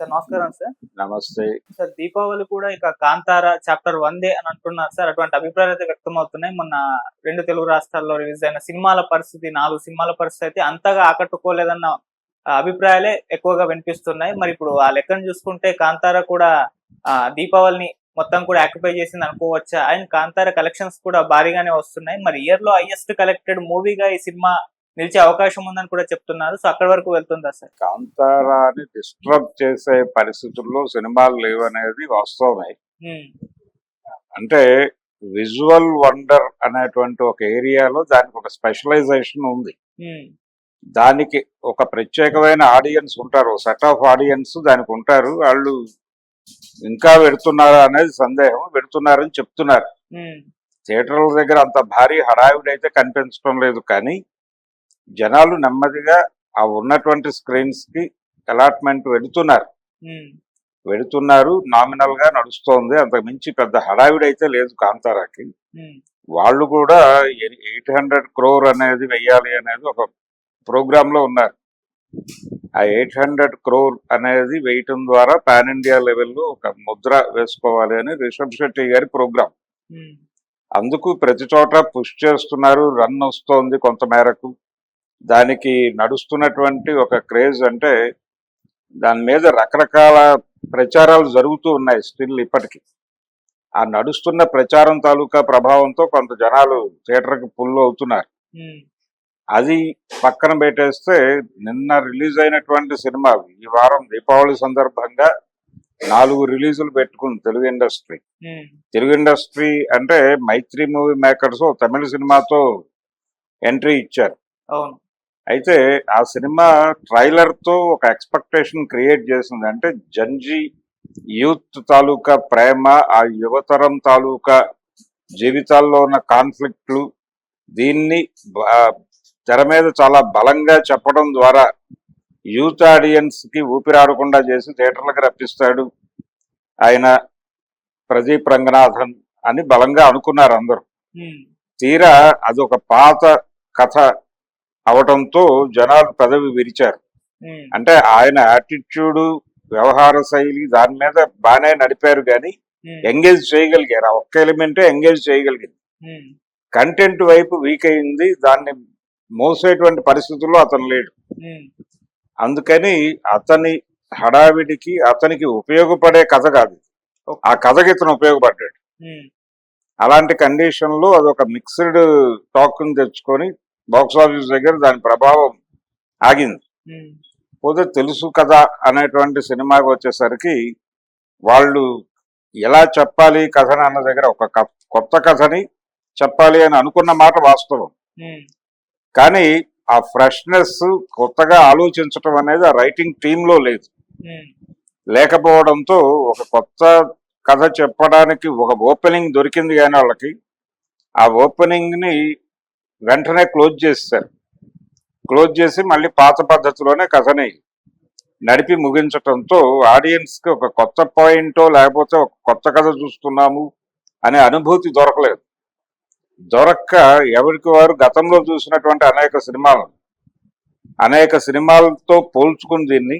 Sir నమస్కారం sir. నమస్తే. Sir Deepavali కూడా ఇక కాంతార చాప్టర్ వన్ అని అంటున్నారు సార్. అటువంటి అభిప్రాయాలు అయితే వ్యక్తం అవుతున్నాయి మొన్న రెండు తెలుగు రాష్ట్రాల్లో రిలీజ్ అయిన సినిమాల పరిస్థితి నాలుగు సినిమాల పరిస్థితి అయితే అంతగా ఆకట్టుకోలేదన్న అభిప్రాయాలే ఎక్కువగా వినిపిస్తున్నాయి. మరి ఇప్పుడు ఆ లెక్కను చూసుకుంటే కాంతార కూడా ఆ, దీపావళిని మొత్తం కూడా ఆక్యుపై చేసింది అనుకోవచ్చా? అండ్ కాంతార కలెక్షన్స్ కూడా భారీగానే వస్తున్నాయి. మరి ఇయర్లో హైయెస్ట్ కలెక్టెడ్ మూవీగా ఈ సినిమా నిలిచే అవకాశం ఉందని కూడా చెప్తున్నారు. సో అక్కడి వరకు వెళ్తుందా సార్? కాంతారాని డిస్టర్బ్ చేసే పరిస్థితుల్లో సినిమాలు లేవు అనేది వాస్తవమే అంటే విజువల్ వండర్ అనేటువంటి ఒక ఏరియాలో దానికి ఒక స్పెషలైజేషన్ ఉంది. దానికి ఒక ప్రత్యేకమైన ఆడియన్స్ ఉంటారు. సెట్ ఆఫ్ ఆడియన్స్ దానికి ఉంటారు. వాళ్ళు ఇంకా పెడుతున్నారా అనేది సందేహం. పెడుతున్నారని చెప్తున్నారు. థియేటర్ల దగ్గర అంత భారీ హడావిడి అయితే కనిపించడం లేదు కానీ జనాలు నెమ్మదిగా ఆ ఉన్నటువంటి స్క్రీన్స్కి అలాట్మెంట్ వెళుతున్నారు. ఉమ్, వెళుతున్నారు నామినల్గా నడుస్తోంది. అంతకు మించి పెద్ద హడావిడి అయితే లేదు కాంతారాకి. వాళ్ళు కూడా ఎయిట్ హండ్రెడ్ క్రోర్ అనేది వెయ్యాలి అనేది ఒక ప్రోగ్రామ్లో ఉన్నారు. ఆ ఎయిట్ హండ్రెడ్ క్రోర్ అనేది వేయటం ద్వారా పాన్ ఇండియా లెవెల్లో ఒక ముద్ర వేసుకోవాలి అని రిషబ్ శెట్టి గారి ప్రోగ్రామ్. ఉమ్, అందుకు ప్రతి చోట పుష్ చేస్తున్నారు రన్ వస్తోంది కొంత మేరకు. దానికి నడుస్తున్నటువంటి ఒక క్రేజ్ అంటే దాని మీద రకరకాల ప్రచారాలు జరుగుతూ ఉన్నాయి స్టిల్ ఇప్పటికీ. ఆ నడుస్తున్న ప్రచారం తాలూకా ప్రభావంతో కొంత జనాలు థియేటర్కి పుల్ అవుతున్నారు. అది పక్కన పెట్టేస్తే నిన్న రిలీజ్ అయినటువంటి సినిమా ఈ వారం దీపావళి సందర్భంగా నాలుగు రిలీజులు పెట్టుకుంది తెలుగు ఇండస్ట్రీ. తెలుగు ఇండస్ట్రీ అంటే మైత్రి మూవీ మేకర్స్ తమిళ సినిమాతో ఎంట్రీ ఇచ్చారు. అయితే ఆ సినిమా ట్రైలర్తో ఒక ఎక్స్పెక్టేషన్ క్రియేట్ చేసింది అంటే జంజీ యూత్ తాలూకా ప్రేమ ఆ యువతరం తాలూకా జీవితాల్లో ఉన్న కాన్ఫ్లిక్ట్లు దీన్ని తెర మీద చాలా బలంగా చెప్పడం ద్వారా యూత్ ఆడియన్స్కి ఊపిరాడకుండా చేసి థియేటర్లకు రప్పిస్తాడు ఆయన ప్రదీప్ రంగనాథన్ అని బలంగా అనుకున్నారు అందరూ. తీరా అది ఒక పాత కథ. అవటంతో జనాలు పెదవి విరిచారు. అంటే ఆయన యాటిట్యూడ్ వ్యవహార శైలి దాని మీద బాగానే నడిపారు కానీ ఎంగేజ్ చేయగలిగారు. ఆ ఒక్క ఎలిమెంటే ఎంగేజ్ చేయగలిగింది. కంటెంట్ వైపు వీక్ అయింది. దాన్ని మోసేటువంటి పరిస్థితుల్లో అతను లేడు. అందుకని అతని హడావిడికి అతనికి ఉపయోగపడే కథ కాదు. ఆ కథకి ఇతను ఉపయోగపడ్డాడు. అలాంటి కండిషన్లో అదొక మిక్స్డ్ టాక్ తెచ్చుకొని బాక్స్ ఆఫీస్ దగ్గర దాని ప్రభావం ఆగింది. పోతే తెలుసు కదా అనేటువంటి సినిమాకి వచ్చేసరికి వాళ్ళు ఎలా చెప్పాలి కథని అన్న దగ్గర ఒక కొత్త కథని చెప్పాలి అని అనుకున్న మాట వాస్తవం. కానీ ఆ ఫ్రెష్నెస్ కొత్తగా ఆలోచించటం అనేది ఆ రైటింగ్ టీంలో లేదు. లేకపోవడంతో ఒక కొత్త కథ చెప్పడానికి ఒక ఓపెనింగ్ దొరికింది కానీ వాళ్ళకి. ఆ ఓపెనింగ్ని వెంటనే క్లోజ్ చేస్తారు క్లోజ్ చేసి మళ్ళీ పాత పద్ధతిలోనే కథని నడిపి ముగించటంతో ఆడియన్స్కి ఒక కొత్త పాయింటో లేకపోతే ఒక కొత్త కథ చూస్తున్నాము అనే అనుభూతి దొరకలేదు. దొరక్క ఎవరికి వారు గతంలో చూసినటువంటి అనేక సినిమాలు అనేక సినిమాలతో పోల్చుకుని దీన్ని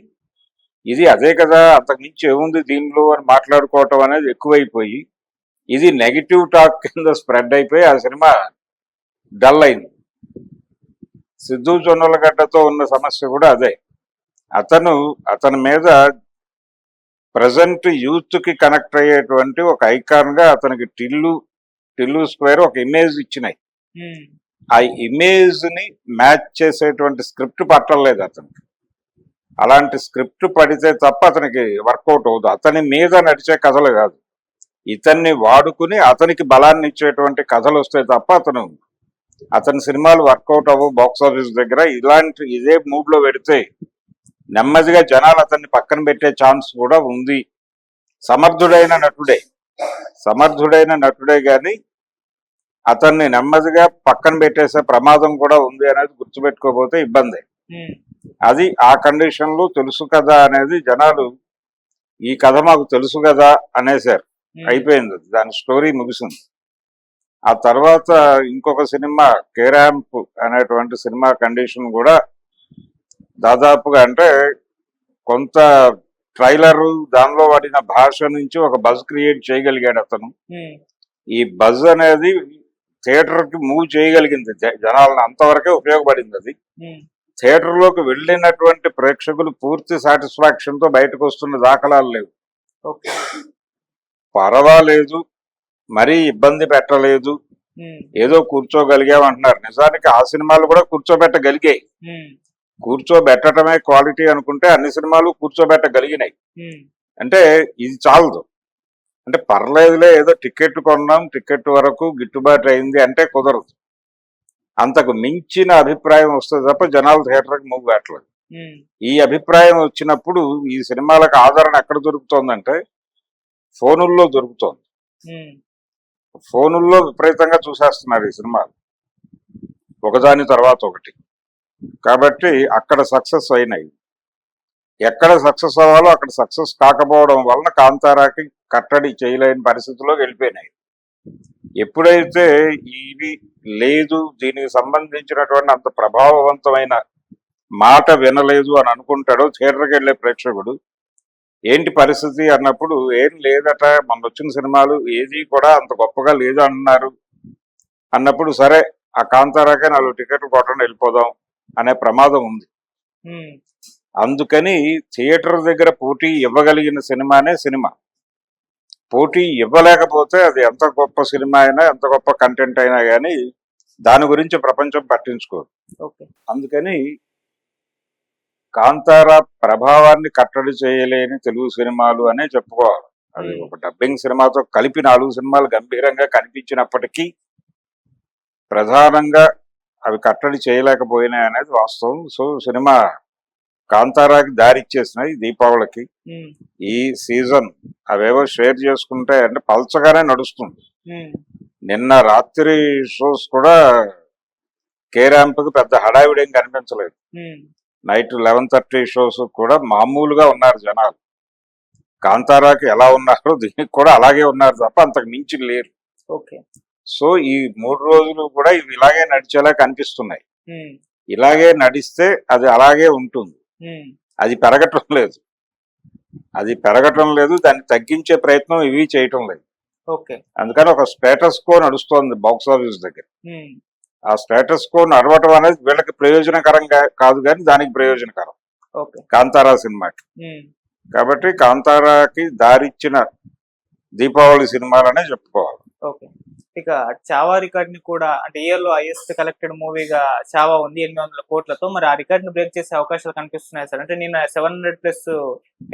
ఇది అదే కదా అంతకుమించి ఏముంది దీనిలో అని మాట్లాడుకోవటం అనేది ఎక్కువైపోయి ఇది నెగిటివ్ టాక్ కింద స్ప్రెడ్ అయిపోయి ఆ సినిమా డల్ అయింది. సిద్ధు జొన్నలగడ్డతో ఉన్న సమస్య కూడా అదే. అతను అతని మీద ప్రజెంట్ యూత్కి కనెక్ట్ అయ్యేటువంటి ఒక ఐకాన్గా అతనికి టిల్లు టిల్లు స్క్వేర్ ఒక ఇమేజ్ ఇచ్చినాయి. ఆ ఇమేజ్ని మ్యాచ్ చేసేటువంటి స్క్రిప్ట్ పట్టలేదు అతనికి అలాంటి స్క్రిప్ట్ పడితే తప్ప అతనికి వర్కౌట్ అవుతుంది అతని మీద నడిచే కథలు కాదు. ఇతన్ని వాడుకుని అతనికి బలాన్ని ఇచ్చేటువంటి కథలు వస్తాయి తప్ప అతను అతని సినిమాలు వర్కౌట్ అవ్వవు బాక్స్ ఆఫీస్ దగ్గర. ఇలాంటి ఇదే మూడ్లో పెడితే నెమ్మదిగా జనాలు అతన్ని పక్కన పెట్టే ఛాన్స్ కూడా ఉంది. సమర్థుడైన నటుడే. సమర్థుడైన నటుడే గాని అతన్ని నెమ్మదిగా పక్కన పెట్టేసే ప్రమాదం కూడా ఉంది అనేది గుర్తుపెట్టుకోకపోతే ఇబ్బంది. అది ఆ కండిషన్లో తెలుసు కదా అనేది జనాలు ఈ కథ మాకు తెలుసు కదా అనేసారు. అయిపోయింది. దాని స్టోరీ ముగిసింది. ఆ తర్వాత ఇంకొక సినిమా కేరాంప్ అనేటువంటి సినిమా కండిషన్ కూడా దాదాపుగా అంటే కొంత ట్రైలర్ దానిలో వాడిన భాష నుంచి ఒక బజ్ క్రియేట్ చేయగలిగాడు అతను. ఈ బజ్ అనేది థియేటర్కి మూవ్ చేయగలిగింది. జనాలను అంతవరకే ఉపయోగపడింది అది. థియేటర్లోకి వెళ్ళినటువంటి ప్రేక్షకులు పూర్తి సాటిస్ఫాక్షన్తో బయటకు వస్తున్న దాఖలాలు లేవు. పర్వాలేదు. మరీ ఇబ్బంది పెట్టలేదు. ఏదో కూర్చోగలిగాం అంటున్నారు. నిజానికి ఆ సినిమాలు కూడా కూర్చోబెట్టగలిగాయి కూర్చోబెట్టడమే క్వాలిటీ అనుకుంటే అన్ని సినిమాలు కూర్చోబెట్టగలిగినాయి. అంటే ఇది చాలదు. అంటే పర్లేదులే ఏదో టికెట్ కొన్నాం టికెట్ వరకు గిట్టుబాటు అయింది అంటే కుదరదు. అంతకు మించిన అభిప్రాయం వస్తుంది తప్ప జనాలు థియేటర్కి మూవ్ పెట్టలేదు ఈ అభిప్రాయం వచ్చినప్పుడు ఈ సినిమాలకు ఆదరణ ఎక్కడ దొరుకుతోందంటే ఫోనుల్లో దొరుకుతోంది. ఫోనుల్లో విపరీతంగా చూసేస్తున్నారు ఈ సినిమాలు. ఒకదాని తర్వాత ఒకటి. కాబట్టి అక్కడ సక్సెస్ అయినాయి. ఎక్కడ సక్సెస్ అవ్వాలో అక్కడ సక్సెస్ కాకపోవడం వలన కాంతారాకి కట్టడి చేయలేని పరిస్థితిలో వెళ్ళిపోయినాయి. ఎప్పుడైతే ఇవి లేదు దీనికి సంబంధించినటువంటి అంత ప్రభావవంతమైన మాట వినలేదు అని అనుకుంటాడో థియేటర్కి వెళ్ళే ప్రేక్షకుడు ఏంటి పరిస్థితి అన్నప్పుడు ఏం లేదట మన వచ్చిన సినిమాలు ఏది కూడా అంత గొప్పగా లేదు అన్నారు. అన్నప్పుడు సరే ఆ కాంతారాకే నాలుగు టికెట్లు కొట్టండి వెళ్ళిపోదాం అనే ప్రమాదం ఉంది. అందుకని థియేటర్ దగ్గర పోటీ ఇవ్వగలిగిన సినిమానే సినిమా. పోటీ ఇవ్వలేకపోతే అది ఎంత గొప్ప సినిమా అయినా ఎంత గొప్ప కంటెంట్ అయినా కానీ దాని గురించి ప్రపంచం పట్టించుకోదు. ఓకే. అందుకని కాంతార ప్రభావాన్ని కట్టడి చేయలేని తెలుగు సినిమాలు అనే చెప్పుకోవాలి. అది. ఒక డబ్బింగ్ సినిమాతో కలిపి నాలుగు సినిమాలు గంభీరంగా కనిపించినప్పటికీ ప్రధానంగా అవి కట్టడి చేయలేకపోయినాయి అనేది వాస్తవం. సో సినిమా కాంతారాకి దారిచ్చేసినాయి దీపావళికి. ఈ సీజన్ అవేవో షేర్ చేసుకుంటే అంటే పల్చగానే నడుస్తుంది. నిన్న రాత్రి షోస్ కూడా కే ర్యాంప్కి పెద్ద హడావిడేం కనిపించలేదు. నైట్ లెవెన్ థర్టీ షోస్ కూడా మామూలుగా ఉన్నారు జనాలు. కాంతారాకి ఎలా ఉన్నారో దీనికి కూడా అలాగే ఉన్నారు తప్ప అంతకు మించి లేరు. ఓకే. సో ఈ మూడు రోజులు కూడా ఇవి ఇలాగే నడిచేలా కనిపిస్తున్నాయి. ఇలాగే నడిస్తే అది అలాగే ఉంటుంది. అది పెరగటం లేదు. అది పెరగటం లేదు దాన్ని తగ్గించే ప్రయత్నం ఇవి చేయటం లేదు. ఓకే. అందుకని ఒక స్టేటస్ కో నడుస్తోంది బాక్స్ ఆఫీస్ దగ్గర. ఆ స్టేటస్ కో నడవటం అనేది వీళ్ళకి ప్రయోజనకరంగా కాదు కానీ దానికి ప్రయోజనకరం. ఓకే. కాంతారా సినిమాకి కాబట్టి కాంతారాకి దారిచ్చిన దీపావళి సినిమాలనే చెప్పుకోవాలి. ఓకే. ఇక చావా రికార్డ్ని కూడా అంటే ఇయర్లో హైయెస్ట్ కలెక్టెడ్ మూవీగా చావా ఉంది ఎనిమిది వందల కోట్లతో. మరి ఆ రికార్డ్ని బ్రేక్ చేసే అవకాశాలు కనిపిస్తున్నాయి సార్. అంటే నిన్న సెవెన్ హండ్రెడ్ ప్లస్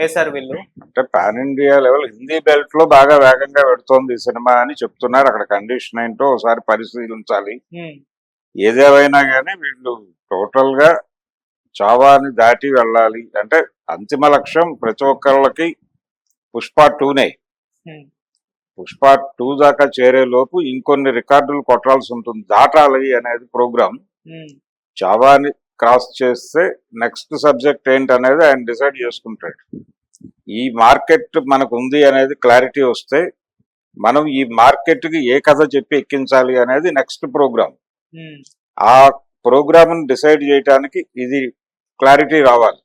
వేసారు వీళ్ళు. అంటే పాన్ ఇండియా లెవెల్ హిందీ బెల్ట్లో బాగా వేగంగా పెడుతోంది ఈ సినిమా అని చెప్తున్నారు. అక్కడ కండిషన్ ఏంటో ఒకసారి పరిశీలించాలి. ఏదేమైనా కానీ వీళ్ళు టోటల్గా చావాని దాటి వెళ్ళాలి. అంటే అంతిమ లక్ష్యం ప్రతి ఒక్కళ్ళకి పుష్ప టూనే. ఉమ్, పుష్ప టూ దాకా చేరే లోపు ఇంకొన్ని రికార్డులు కొట్టాల్సి ఉంటుంది. దాటాలి అనేది ప్రోగ్రామ్. ఉమ్, చావాని క్రాస్ చేస్తే నెక్స్ట్ సబ్జెక్ట్ ఏంటి అనేది ఆయన డిసైడ్ చేసుకుంటాడు. ఈ మార్కెట్ మనకు ఉంది అనేది క్లారిటీ వస్తే మనం ఈ మార్కెట్కి ఏ కథ చెప్పి ఎక్కించాలి అనేది నెక్స్ట్ ప్రోగ్రామ్. ఆ ప్రోగ్రామ్ డిసైడ్ చేయడానికి ఇది క్లారిటీ రావాలి.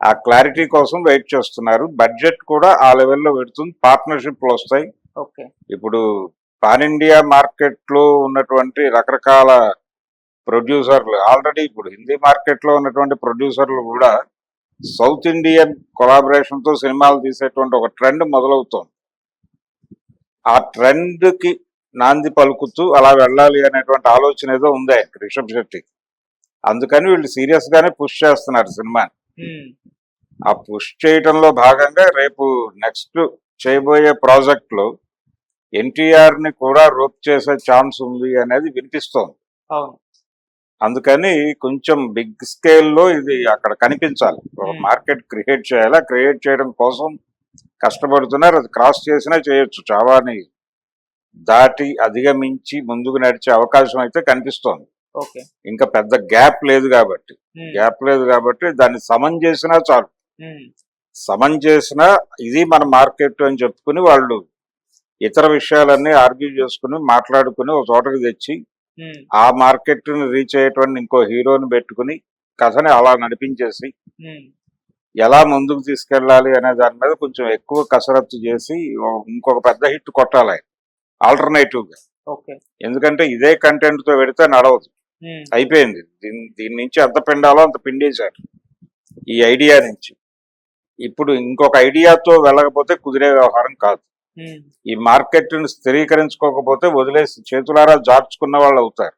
ఆ క్లారిటీ కోసం వెయిట్ చేస్తున్నారు. బడ్జెట్ కూడా ఆ లెవెల్లో పెడుతుంది. పార్ట్నర్షిప్లు వస్తాయి. ఇప్పుడు పాన్ ఇండియా మార్కెట్లో ఉన్నటువంటి రకరకాల ప్రొడ్యూసర్లు ఆల్రెడీ ఇప్పుడు హిందీ మార్కెట్లో ఉన్నటువంటి ప్రొడ్యూసర్లు కూడా సౌత్ ఇండియన్ కొలాబరేషన్తో సినిమాలు తీసేటువంటి ఒక ట్రెండ్ మొదలవుతోంది. ఆ ట్రెండ్కి నాంది పలుకుతూ అలా వెళ్ళాలి అనేటువంటి ఆలోచన ఏదో ఉంది రిషబ్ శెట్టి. అందుకని వీళ్ళు సీరియస్ గానే పుష్ చేస్తున్నారు సినిమాని ఆ పుష్ చేయటంలో భాగంగా రేపు నెక్స్ట్ చేయబోయే ప్రాజెక్ట్లో ఎన్టీఆర్ని కూడా రోప్ చేసే ఛాన్స్ ఉంది అనేది వినిపిస్తోంది. అందుకని కొంచెం బిగ్ స్కేల్లో ఇది అక్కడ కనిపించాలి. మార్కెట్ క్రియేట్ చేయాలా? క్రియేట్ చేయడం కోసం కష్టపడుతున్నారు. అది క్రాస్ చేసినా చేయొచ్చు. చావాని దాటి అధిగమించి ముందుకు నడిచే అవకాశం అయితే కనిపిస్తోంది. ఇంకా పెద్ద గ్యాప్ లేదు కాబట్టి. గ్యాప్ లేదు కాబట్టి దాన్ని సమం చేసినా చాలు. సమన్ చేసినా ఇది మన మార్కెట్ అని చెప్పుకుని వాళ్ళు ఇతర విషయాలన్నీ ఆర్గ్యూ చేసుకుని మాట్లాడుకుని ఒక చోటకి తెచ్చి ఆ మార్కెట్ని రీచ్ అయ్యేటువంటి ఇంకో హీరోని పెట్టుకుని కథని అలా నడిపించేసి ఎలా ముందుకు తీసుకెళ్ళాలి అనే దాని మీద కొంచెం ఎక్కువ కసరత్తు చేసి ఇంకొక పెద్ద హిట్ కొట్టాలి ఆల్టర్నేటివ్గా. ఎందుకంటే ఇదే కంటెంట్తో పెడితే నడవదు. అయిపోయింది. దీని దీని నుంచి ఎంత పిండాలో అంత పిండేశారు. ఈ ఐడియా నుంచి. ఇప్పుడు ఇంకొక ఐడియాతో వెళ్ళకపోతే కుదిరే వ్యవహారం కాదు. ఈ మార్కెట్ని స్థిరీకరించుకోకపోతే వదిలేసి చేతులారా జార్చుకున్న వాళ్ళు అవుతారు.